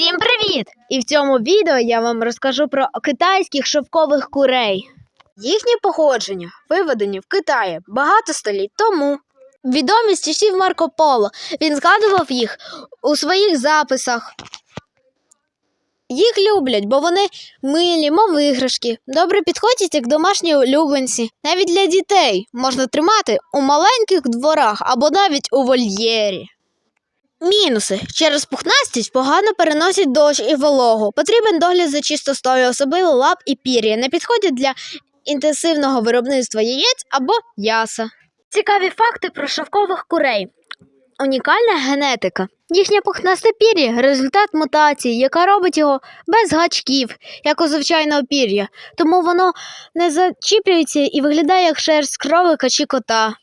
Всім привіт! І в цьому відео я вам розкажу про китайських шовкових курей. Їхнє походження виведені в Китаї багато століть тому. Відомі з часів Марко Поло. Він згадував їх у своїх записах. Їх люблять, бо вони милі, мов іграшки, добре підходять як домашні улюбленці. Навіть для дітей можна тримати у маленьких дворах або навіть у вольєрі. Мінуси через пухнастість погано переносять дощ і вологу. Потрібен догляд за чистотою, особливо лап і пір'я. Не підходять для інтенсивного виробництва яєць або яса. Цікаві факти про шовкових курей. Унікальна генетика. Їхнє пухнасте пір'я результат мутації, яка робить його без гачків, як у звичайного пір'я, тому воно не зачіплюється і виглядає як шерсть кролика чи кота.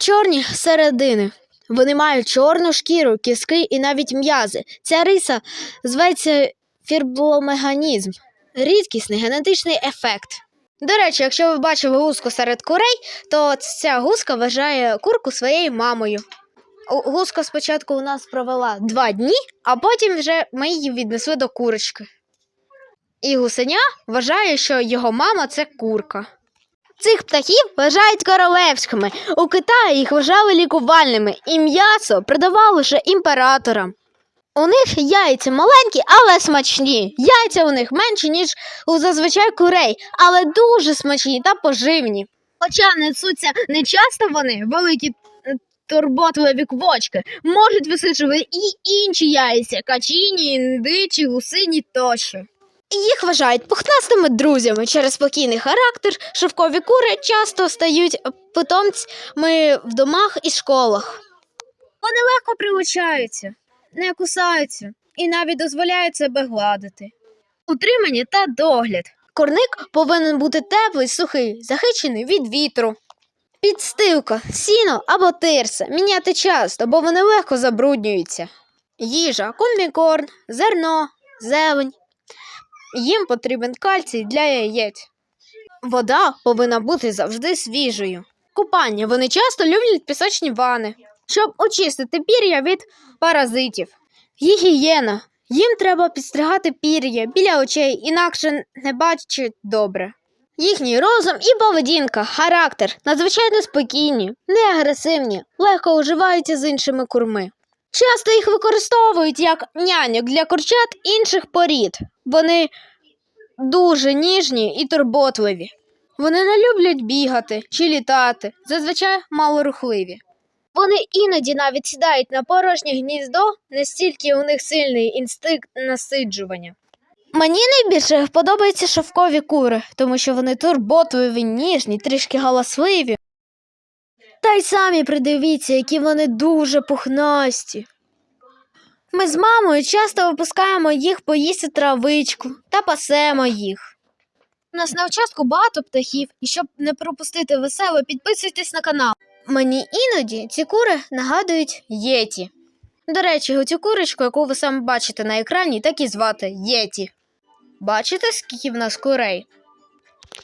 Чорні середини. Вони мають чорну шкіру, кіски і навіть м'язи. Ця риса зветься фірбломеганізм, рідкісний генетичний ефект. До речі, якщо ви бачили гуску серед курей, то ця гуска вважає курку своєю мамою. Гуска спочатку у нас провела два дні, а потім вже ми її віднесли до курочки. І гусеня вважає, що його мама це курка. Цих птахів вважають королевськими. У Китаї їх вважали лікувальними, і м'ясо продавали лише імператорам. У них яйця маленькі, але смачні. Яйця у них менші, ніж у зазвичай курей, але дуже смачні та поживні. Хоча несуться не часто вони, великі е, турботливі квочки, можуть висиджувати і інші яйця, качині, індичі, гусині тощо. Їх вважають пухнастими друзями через спокійний характер. Шовкові кури часто стають питомцями в домах і школах. Вони легко прилучаються, не кусаються і навіть дозволяють себе гладити. Утримання та догляд. Курник повинен бути теплий, сухий, захищений від вітру. Підстилка, сіно або тирса міняти часто, бо вони легко забруднюються. Їжа, комбікорн, зерно, зелень. Їм потрібен кальцій для яєць. Вода повинна бути завжди свіжою. Купання вони часто люблять пісочні вани, щоб очистити пір'я від паразитів. Гігієна. Їм треба підстригати пір'я біля очей, інакше не бачать добре. Їхній розум і поведінка, характер надзвичайно спокійні, не агресивні, легко уживаються з іншими курми. Часто їх використовують як няньок для курчат інших порід. Вони дуже ніжні і турботливі. Вони не люблять бігати чи літати, зазвичай малорухливі. Вони іноді навіть сідають на порожнє гніздо, настільки у них сильний інстинкт насиджування. Мені найбільше подобаються шовкові кури, тому що вони турботливі, ніжні, трішки галасливі. Та й самі придивіться, які вони дуже пухнасті. Ми з мамою часто випускаємо їх поїсти травичку та пасемо їх. У нас на участку багато птахів, і щоб не пропустити весело, підписуйтесь на канал. Мені іноді ці кури нагадують єті. До речі, цю курочку, яку ви саме бачите на екрані, так і звати Єті. Бачите, скільки в нас курей?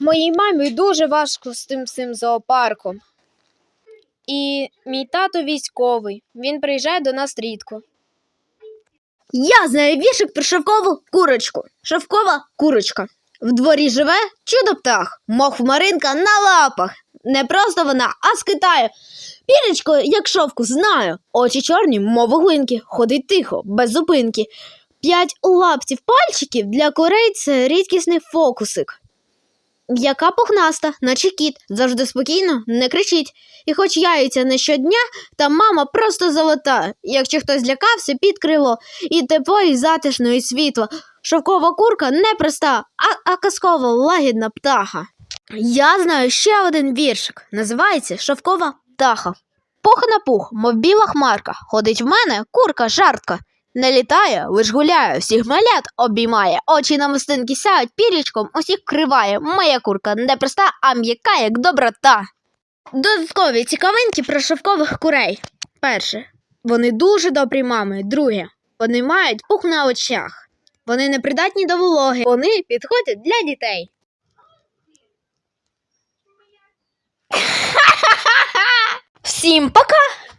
Моїй мамі дуже важко з тим цим зоопарком. І мій тато військовий. Він приїжджає до нас рідко. Я знаю віршик про шовкову курочку. Шовкова курочка. В дворі живе чудо птах, мов хмаринка на лапах. Не просто вона, а з Китаю. Пірочко, як шовку, знаю. Очі чорні, мов вуглинки, ходить тихо, без зупинки. П'ять лапців пальчиків для курей це рідкісний фокусик. Яка пухнаста, наче кіт, завжди спокійно, не кричить. І хоч яйця не щодня, та мама просто золота. Якщо хтось злякався, під крило, і тепло, і затишно, і світло. Шовкова курка не проста, а, а казкова лагідна птаха. Я знаю ще один віршик. Називається Шовкова птаха. Пух на пух, мов біла хмарка. Ходить в мене курка жартка. Не літає, лиш гуляє, всіх малят обіймає, очі на мистинки сяють пірічком, усіх криває. Моя курка не проста, а м'яка, як доброта. Додаткові цікавинки про шовкових курей. Перше. Вони дуже добрі мами. Друге. Вони мають пух на очах. Вони не придатні до вологи. Вони підходять для дітей. Всім пока!